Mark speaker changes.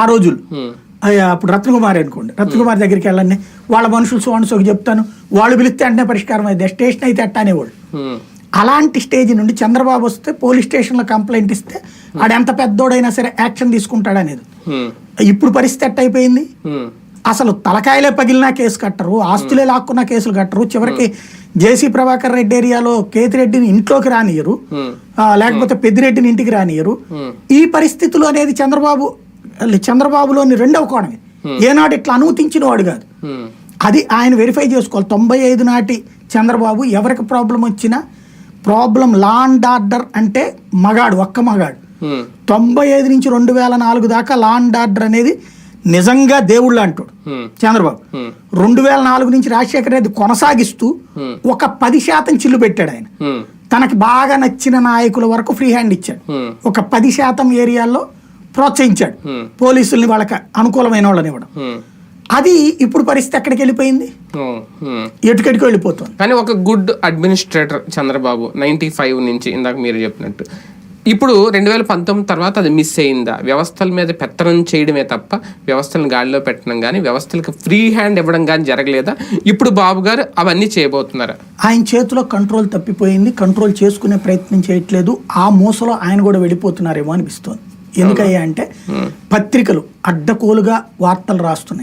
Speaker 1: ఆ రోజులు. అయ్యా, అప్పుడు రత్నకుమారి అనుకోండి. రత్నకుమారి దగ్గరికి వెళ్ళండి. వాళ్ళ మనుషులు సోన్ సోకి చెప్తాను. వాళ్ళు పిలిస్తే అంటే పరిష్కారం అయితే స్టేషన్ అయితే అట్ట అనేవాళ్ళు.
Speaker 2: ఉమ్,
Speaker 1: అలాంటి స్టేజ్ నుండి చంద్రబాబు వస్తే పోలీస్ స్టేషన్లో కంప్లైంట్ ఇస్తే ఆడు ఎంత పెద్దోడైనా సరే యాక్షన్ తీసుకుంటాడు అనేది. ఇప్పుడు పరిస్థితి ఎట్ట అయిపోయింది? అసలు తలకాయలే పగిలినా కేసు కట్టరు ఆస్తులే లాక్కున్నా కేసులు కట్టరు. చివరికి జేసీ ప్రభాకర్ రెడ్డి ఏరియాలో కేతిరెడ్డిని ఇంట్లోకి రానియరు. లేకపోతే పెద్దిరెడ్డిని ఇంటికి రానియరు. ఈ పరిస్థితులు అనేది చంద్రబాబు చంద్రబాబులోని రెండవ కోణమే ఏనాడు ఇట్లా అనుమతించిన వాడు కాదు.
Speaker 2: ఉమ్,
Speaker 1: అది ఆయన వెరిఫై చేసుకోవాలి. తొంభై ఐదు నాటి చంద్రబాబు ఎవరికి ప్రాబ్లం వచ్చినా ప్రాబ్లం లా అండ్ ఆర్డర్ అంటే మగాడు ఒక్క మగాడు.
Speaker 2: ఉమ్,
Speaker 1: తొంభై ఐదు నుంచి రెండు వేల నాలుగు దాకా లా అండ్ ఆర్డర్ అనేది నిజంగా దేవుళ్ళు అంటాడు. చంద్రబాబు. రెండు వేల నాలుగు నుంచి రాజశేఖర రెడ్డి కొనసాగిస్తూ
Speaker 2: Hmm.
Speaker 1: ఒక పది శాతం చిల్లు పెట్టాడు ఆయన. తనకి బాగా నచ్చిన నాయకుల వరకు ఫ్రీ హ్యాండ్ ఇచ్చాడు.
Speaker 2: Hmm.
Speaker 1: ఒక పది శాతం ఏరియాల్లో ప్రోత్సహించాడు. పోలీసుల్ని వాళ్ళకి అనుకూలమైన వాళ్ళని ఇవ్వడం. అది ఇప్పుడు పరిస్థితి ఎక్కడికి వెళ్ళిపోయింది. ఎటుకెటుకు వెళ్ళిపోతుంది?
Speaker 2: కానీ ఒక good administrator Chandrababu ninety five నుంచి ఇందాక మీరు చెప్పినట్టు. ఇప్పుడు రెండు వేల పంతొమ్మిది తర్వాత అది మిస్ అయిందా? వ్యవస్థల మీద పెత్తనం చేయడమే తప్ప వ్యవస్థలను గాడిలో పెట్టడం కానీ వ్యవస్థలకు ఫ్రీ హ్యాండ్ ఇవ్వడం కానీ జరగలేదా? ఇప్పుడు బాబు గారు అవన్నీ చేయబోతున్నారా?
Speaker 1: ఆయన చేతిలో కంట్రోల్ తప్పిపోయింది. కంట్రోల్ చేసుకునే ప్రయత్నం చేయట్లేదు. ఆ మూసలో ఆయన కూడా వెళ్ళిపోతున్నారేమో అనిపిస్తోంది. ఎందుకయ్యా అంటే పత్రికలు అడ్డకోలుగా వార్తలు రాస్తున్నాయి.